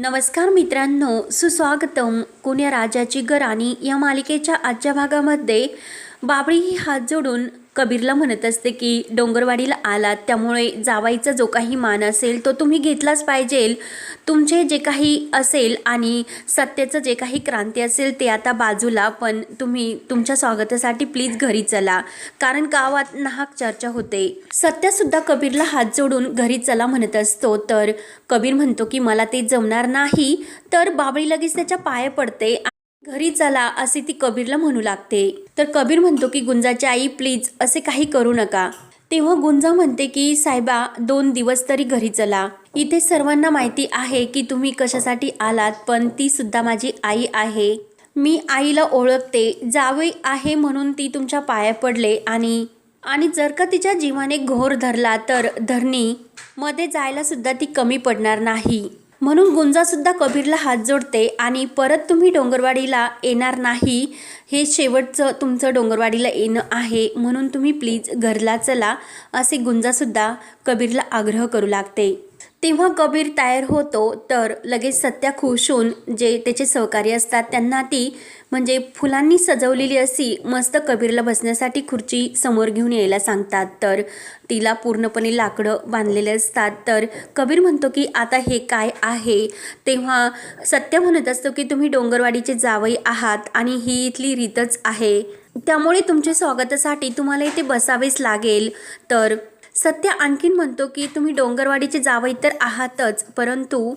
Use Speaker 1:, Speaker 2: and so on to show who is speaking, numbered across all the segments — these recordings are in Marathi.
Speaker 1: नमस्कार मित्रांनो सुस्वागतम. कुण्या राजाची गराणी या मालिकेच्या आजच्या भागामध्ये बाबळी ही हात जोडून कबीरला म्हणत असते की डोंगरवाडीला आलात त्यामुळे जावाईचा जो काही मान असेल तो तुम्ही घेतलाच पाहिजे. तुमचे जे काही असेल आणि सत्याचं जे काही क्रांती असेल ते आता बाजूला पण तुम्ही तुमच्या स्वागतासाठी प्लीज घरी चला. कारण गावात नाहक चर्चा होते. सत्यासुद्धा कबीरला हात जोडून घरी चला म्हणत असतो. तर कबीर म्हणतो की मला ते जमणार नाही. तर बाबळी लगेच त्याच्या पाया पडते घरी चला असे ती कबीरला म्हणू लागते. तर कबीर म्हणतो की गुंजाची आई प्लीज असे काही करू नका. तेव्हा गुंजा म्हणते की साहेबा दोन दिवस तरी घरी चला. इथे सर्वांना माहिती आहे की तुम्ही कशासाठी आलात पण ती सुद्धा माझी आई आहे. मी आईला ओळखते. जावे आहे म्हणून ती तुमच्या पाया पडले आणि आणि जर का तिच्या जीवाने घोर धरला तर धरणी मध्ये जायला सुद्धा ती कमी पडणार नाही. म्हणून गुंजासुद्धा कबीरला हात जोडते आणि परत तुम्ही डोंगरवाडीला येणार नाही हे शेवटचं तुमचं डोंगरवाडीला येणं आहे म्हणून तुम्ही प्लीज घरला चला असे गुंजासुद्धा कबीरला आग्रह करू लागते. तेव्हा कबीर तयार होतो तर लगेच सत्या खुश होऊन जे त्याचे सहकारी असतात त्यांना ती म्हणजे फुलांनी सजवलेली अशी मस्त कबीरला बसण्यासाठी खुर्ची समोर घेऊन यायला सांगतात. तर तिला पूर्णपणे लाकडं बांधलेले असतात. तर कबीर म्हणतो की आता हे काय आहे? तेव्हा सत्य म्हणत असतो की तुम्ही डोंगरवाडीचे जावई आहात आणि ही इथली रीतच आहे. त्यामुळे तुमच्या स्वागतासाठी तुम्हाला इथे बसावेच लागेल. तर सत्य आणखीन म्हणतो की तुम्ही डोंगरवाडीचे जावई तर आहातच परंतु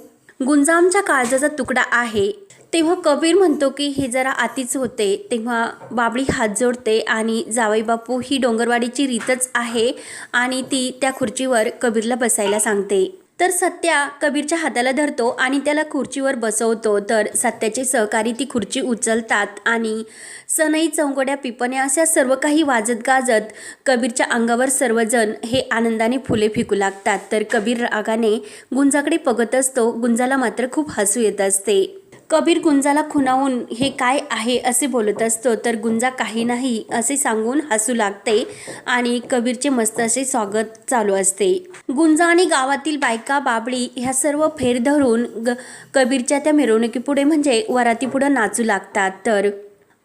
Speaker 1: गुंजामच्या काळजाचा तुकडा आहे. तेव्हा कबीर म्हणतो की हे जरा आतीच होते. तेव्हा बाबळी हात जोडते आणि जावई बापू ही डोंगरवाडीची रीतच आहे आणि ती त्या खुर्चीवर कबीरला बसायला सांगते. तर सत्या कबीरच्या हाताला धरतो आणि त्याला खुर्चीवर बसवतो. तर सत्याचे सहकारी ती खुर्ची उचलतात आणि सनई चौंगड्या पिपण्या अशा सर्व काही वाजत गाजत कबीरच्या अंगावर सर्वजण हे आनंदाने फुले फेकू लागतात. तर कबीर रागाने गुंजाकडे बघत असतो. गुंजाला मात्र खूप हसू येत असते. कबीर गुंजाला खुणावून हे काय आहे असे बोलत असतो तर गुंजा काही नाही असे सांगून हसू लागते आणि कबीरचे मस्त असे स्वागत चालू असते. गुंजा आणि गावातील बायका बाबळी ह्या सर्व फेर धरून ग कबीरच्या त्या मिरवणुकीपुढे म्हणजे वरातीपुढे नाचू लागतात. तर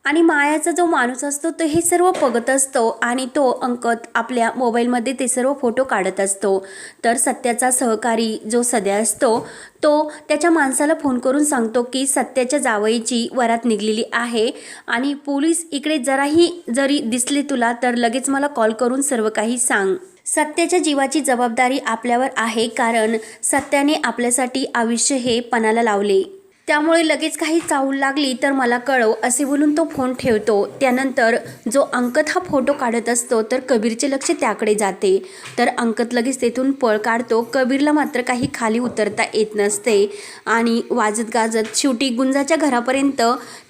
Speaker 1: आणि मायाचा जो माणूस असतो तो हे सर्व बघत असतो आणि तो अंकत आपल्या मोबाईलमध्ये ते सर्व फोटो काढत असतो. तर सत्याचा सहकारी जो सध्या असतो तो त्याच्या माणसाला फोन करून सांगतो की सत्याच्या जावईची वरात निघलेली आहे आणि पोलीस इकडे जराही जरी दिसले तुला तर लगेच मला कॉल करून सर्व काही सांग. सत्याच्या जीवाची जबाबदारी आपल्यावर आहे कारण सत्याने आपल्यासाठी आयुष्य हे पणाला लावले. त्यामुळे लगेच काही चावल लागली तर मला कळव असे बोलून तो फोन ठेवतो. त्यानंतर जो अंकत हा फोटो काढत असतो तर कबीरचे लक्ष त्याकडे जाते. तर अंकत लगेच तेथून पळ काढतो. कबीरला मात्र काही खाली उतरता येत नसते आणि वाजत गाजत शेवटी गुंजाच्या घरापर्यंत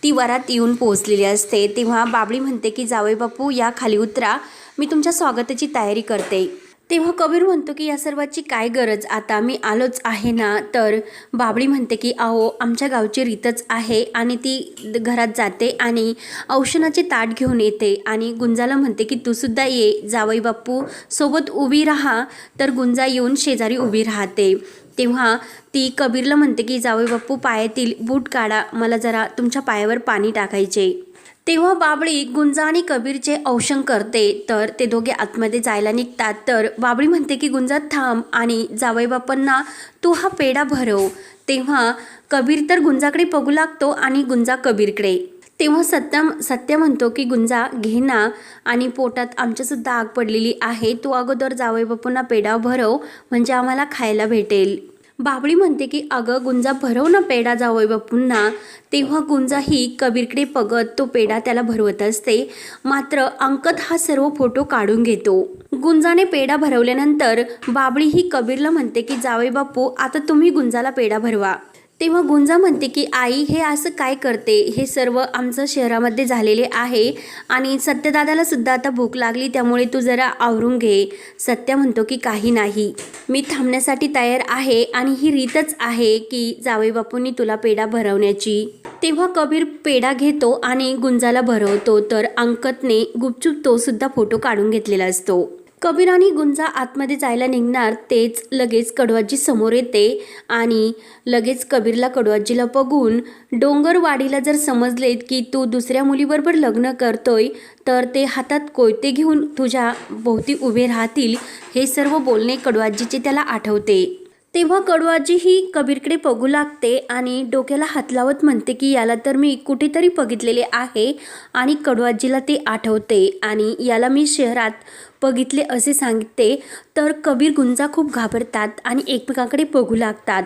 Speaker 1: ती वरात येऊन पोहोचलेली असते. तेव्हा बाबळी म्हणते की जावई बापू या खाली उतरा. मी तुमच्या स्वागताची तयारी करते. तेव्हा कबीर म्हणतो की या सर्वाची काय गरज? आता मी आलोच आहे ना? तर बाबळी म्हणते की अहो आमच्या गावची रीतच आहे आणि ती घरात जाते आणि औषणाचे ताट घेऊन येते आणि गुंजाला म्हणते की तू सुद्धा ये जावई बाप्पू सोबत उभी राहा. तर गुंजा येऊन शेजारी उभी राहते. तेव्हा ती कबीरला म्हणते की जावई बाप्पू पायातील बूट काढा मला जरा तुमच्या पायावर पाणी टाकायचे. तेव्हा बाबळी गुंजा आणि कबीरचे औषण करते तर ते दोघे आतमध्ये जायला निघतात. तर बाबळी म्हणते की गुंजा थांब आणि जावई बापांना तू हा पेढा भरव. तेव्हा कबीर तर गुंजाकडे बघू लागतो आणि गुंजा कबीरकडे. तेव्हा सत्यम सत्य म्हणतो की गुंजा घे ना आणि पोटात आमच्यासुद्धा आग पडलेली आहे. तू अगोदर जावईबापूंना पेढा भरव म्हणजे आम्हाला खायला भेटेल. बाबळी म्हणते की अगं गुंजा भरव ना पेढा जावई बापूंना तेव्हा गुंजा ही कबीरकडे पगत तो पेढा त्याला भरवत असते. मात्र अंकत हा सर्व फोटो काढून घेतो. गुंजाने पेढा भरवल्यानंतर बाबळी ही कबीरला म्हणते की जावई बापू आता तुम्ही गुंजाला पेढा भरवा. तेव्हा गुंजा म्हणते की आई हे असं काय करते? हे सर्व आमचं शहरामध्ये झालेले आहे आणि सत्यदादाला सुद्धा आता भूक लागली त्यामुळे तू जरा आवरून घे. सत्य म्हणतो की काही नाही. मी थांबण्यासाठी तयार आहे आणि ही रीतच आहे की जावई बापूंनी तुला पेढा भरवण्याची. तेव्हा कबीर पेढा घेतो आणि गुंजाला भरवतो तर अंकतने गुपचूप तो सुद्धा फोटो काढून घेतलेला असतो. कबीर आणि गुंजा आतमध्ये जायला निघणार तेच लगेच कडवाजी समोर येते आणि लगेच कबीरला कडवाजीला बघून डोंगरवाडीला जर समजलेत की तू दुसऱ्या मुलीबरोबर लग्न करतोय तर ते हातात कोयते घेऊन तुझ्या भोवती उभे राहतील हे सर्व बोलणे कडवाजीचे त्याला आठवते. तेव्हा कडवाजी ही कबीरकडे बघू लागते आणि डोक्याला हात लावत म्हणते की याला तर मी कुठेतरी बघितलेले आहे आणि कडवाजीला ते आठवते आणि याला मी शहरात बघितले असे सांगते. तर कबीर गुंजा खूप घाबरतात आणि एकमेकांकडे बघू लागतात.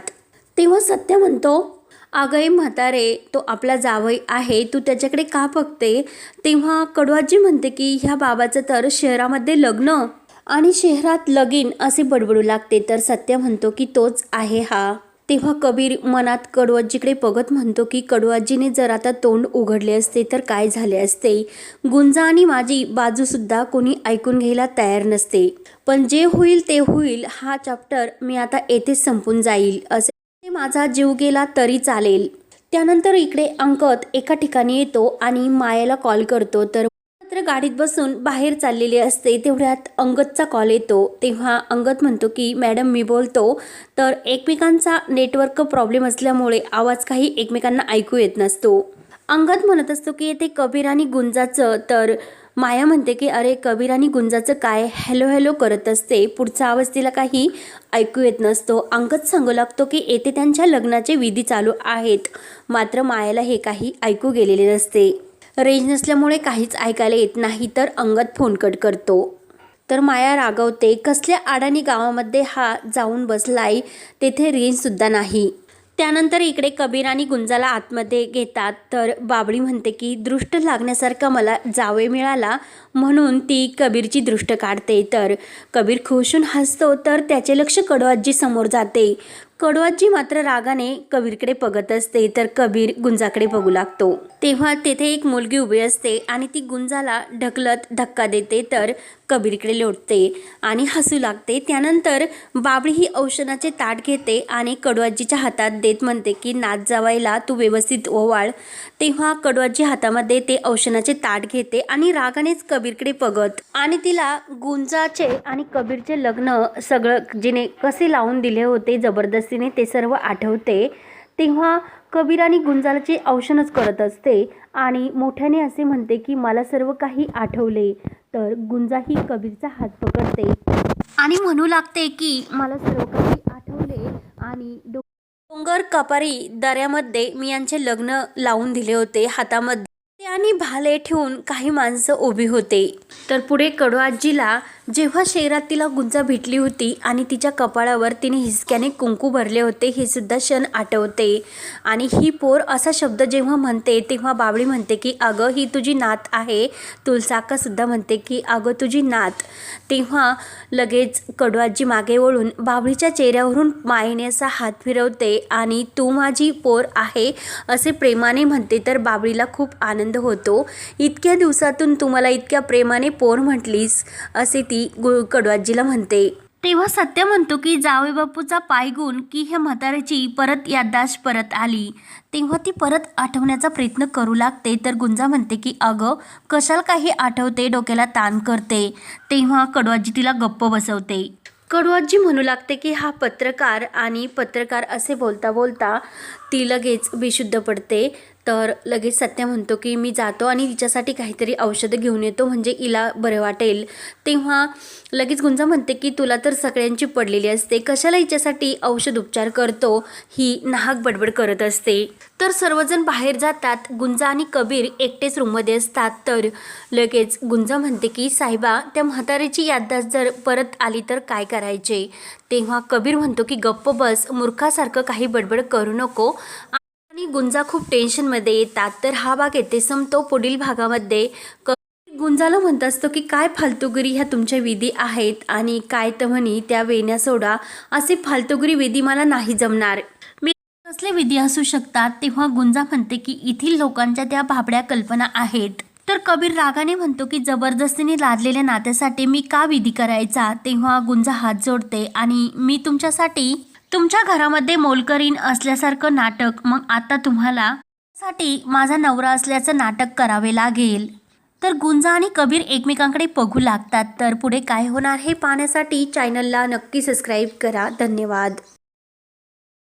Speaker 1: तेव्हा सत्य म्हणतो आगय म्हातारे तो आपला जावई आहे तू त्याच्याकडे का बघते? तेव्हा कडवाजी म्हणते की ह्या बाबाचं तर शहरामध्ये लग्न आणि शहरात लगीन असे बडबडू लागते. तर सत्य म्हणतो की तोच आहे हा. तेव्हा कबीर मनात कडवाजीकडे बघत म्हणतो की कडवाजीने जर आता तोंड उघडले असते तर काय झाले असते? गुंजा आणि माझी बाजूसुद्धा कोणी ऐकून घ्यायला तयार नसते. पण जे होईल ते होईल हा चॅप्टर मी आता येथेच संपून जाईल. असे माझा जीव गेला तरी चालेल. त्यानंतर इकडे अंकत एका ठिकाणी येतो आणि मायाला कॉल करतो. तर मात्र गाडीत बसून बाहेर चाललेली असते तेवढ्यात अंगदचा कॉल येतो. तेव्हा अंगद म्हणतो की मॅडम मी बोलतो. तर एकमेकांचा नेटवर्क प्रॉब्लेम असल्यामुळे आवाज काही एकमेकांना ऐकू येत नसतो. अंगद म्हणत असतो की येथे कबीर आणि गुंजाचं. तर माया म्हणते की अरे कबीर आणि गुंजाचं काय हॅलो हॅलो करत असते. पुढचा आवाज तिला काही ऐकू येत नसतो. अंगद सांगू लागतो की येथे त्यांच्या लग्नाचे विधी चालू आहेत. मात्र मायाला हे काही ऐकू गेलेले नसते. रेंज नसल्यामुळे काहीच ऐकायला येत नाही तर अंगत फोन कट करतो. तर माया रागवते कसल्या अडाणी गावामध्ये हा जाऊन बसलाय तेथे रेंजसुद्धा नाही. त्यानंतर इकडे कबीर आणि गुंजाला आतमध्ये घेतात तर बाबडी म्हणते की दृष्ट लागण्यासारखा मला जावे मिळाला म्हणून ती कबीरची दृष्ट काढते. तर कबीर खुशून हसतो तर त्याचे लक्ष कडवाजी समोर जाते. कडवाजी मात्र रागाने कबीरकडे बघत असते तर कबीर गुंजाकडे बघू लागतो. तेव्हा तेथे एक मुलगी उभी असते आणि ती गुंजाला ढकलत धक्का देते तर कबीरकडे लोटते आणि हसू लागते. त्यानंतर बाबळी ही औषधाचे ताट घेते आणि कडवाजीच्या हातात देत म्हणते की नाच जावायला तू व्यवस्थित ओवाळ. तेव्हा कडवाजी हातामध्ये ते औषधाचे ताट घेते आणि रागानेच कबीरकडे बघत आणि तिला गुंजाचे आणि कबीरचे लग्न सगळं जिने कसे लावून दिले होते जबरदस्त जबरदस्तीने ते सर्व आठवते तेव्हा कबीर आणि गुंजालाचे औषणच करत असते आणि मोठ्याने असे म्हणते की मला सर्व काही आठवले तर गुंजा ही कबीरचा हात पकडते. आणि म्हणू लागते की मला सर्व काही आठवले आणि डोंगर कपारी दऱ्यामध्ये मी यांचे लग्न लावून दिले होते हातामध्ये. आणि भाले ठेवून काही माणसं उभी होते. तर पुढे कडवाजीला जेव्हा शहरात तिला गुंजा भेटली होती आणि तिच्या कपाळावर तिने हिसक्याने कुंकू भरले होते हे सुद्धा क्षण आठवते. आणि ही पोर असा शब्द जेव्हा म्हणते तेव्हा बाबळी म्हणते की अगं ही तुझी नात आहे. तुलसाका सुद्धा म्हणते की अगं तुझी नात. तेव्हा लगेच कडवाजी मागे वळून बाबळीच्या चेहऱ्यावरून मायनेचा हात फिरवते आणि तू माझी पोर आहे असे प्रेमाने म्हणते तर बाबळीला खूप आनंद होतो. इतक्या दिवसातून तू मला इतक्या प्रेमाने पोर म्हटलीस असे ती गु कडवाजीला म्हणते. तेव्हा सत्य म्हणतो की जावे बापूचा पायगुण की ह्या म्हाताऱ्याची परत याददाश्त परत आली. तेव्हा ती परत आठवण्याचा प्रयत्न करू लागते तर गुंजा म्हणते की अगं कशाला काही आठवते डोक्याला ताण करते. तेव्हा कडवाजी तिला गप्प बसवते. कडवाजी म्हणू लागते की हा पत्रकार आणि पत्रकार असे बोलता बोलता ती लगेच बेशुद्ध पडते. तर लगेच सत्य म्हणतो की मी जातो आणि तिच्यासाठी काहीतरी औषधं घेऊन येतो म्हणजे हिला बरं वाटेल. तेव्हा लगेच गुंजा म्हणते की तुला तर सगळ्यांची पडलेली असते. कशाला हिच्यासाठी औषध उपचार करतो? ही नाहक बडबड करत असते. तर सर्वजण बाहेर जातात. गुंजा आणि कबीर एकटेच रूममध्ये असतात. तर लगेच गुंजा म्हणते की साहेबा त्या म्हातारीची याददास जर परत आली तर काय करायचे? तेव्हा कबीर म्हणतो की गप्प बस. मूर्खासारखं काही बडबड करू नको. आणि गुंजा खूप टेन्शनमध्ये येतात. तर हा भाग येथे संपतो. पुढील भागामध्ये क गुंजाला म्हणत असतो की काय फालतुगिरी ह्या तुमच्या विधी आहेत? आणि काय तर म्हणी त्या वेण्या सोडा. असे फालतुगिरी विधी मला नाही जमणार. मी कसले विधी असू शकतात? तेव्हा गुंजा म्हणते की येथील लोकांच्या त्या भाबड्या कल्पना आहेत. तर कबीर रागाने म्हणतो की जबरदस्तीने लादलेल्या नात्यासाठी मी का विधी करायचा? तेव्हा गुंजा हात जोडते आणि मी तुमच्यासाठी तुमच्या घरामध्ये मोलकरीण असल्यासारखं नाटक मग आता तुम्हाला साठी माझा नवरा असल्याचं नाटक करावे लागेल. तर गुंजा आणि कबीर एकमेकांकडे बघू लागतात. तर पुढे काय होणार हे पाहण्यासाठी चॅनलला नक्की सबस्क्राईब करा. धन्यवाद.